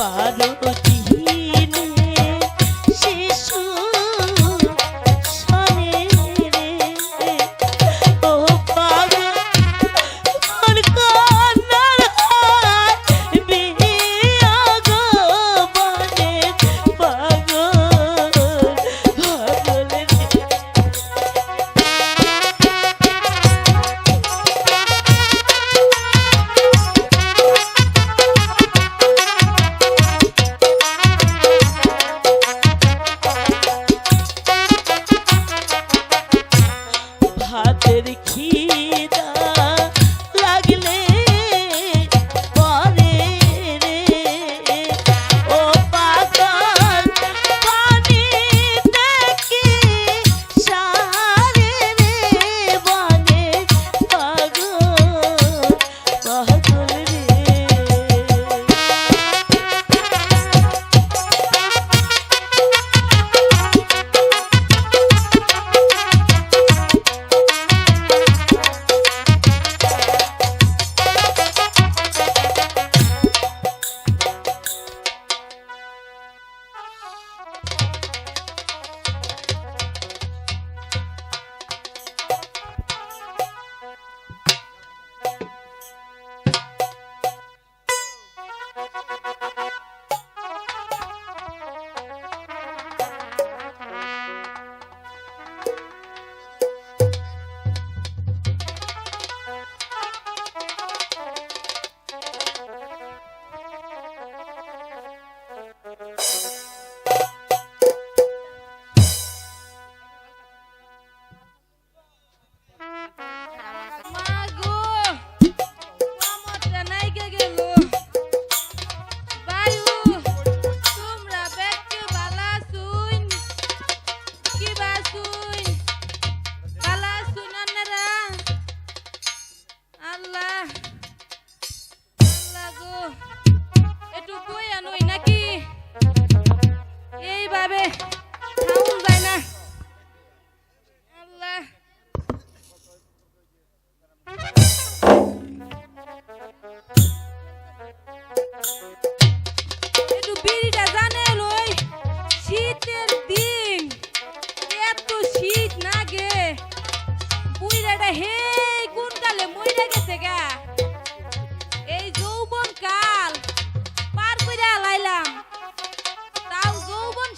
bà đôi The key.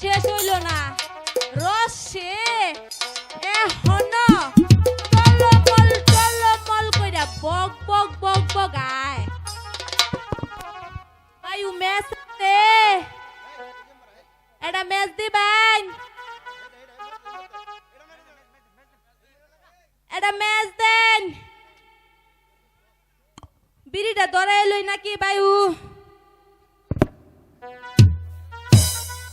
শেষ হইল না। রস শেষ এখন টলমল টলমল কইরা বক বক বক বক আয়। বায়ু মেস রে এটা মেস দিবেন। এটা মেস দেন। বিড়িটা দরাই লই নাকি বায়ু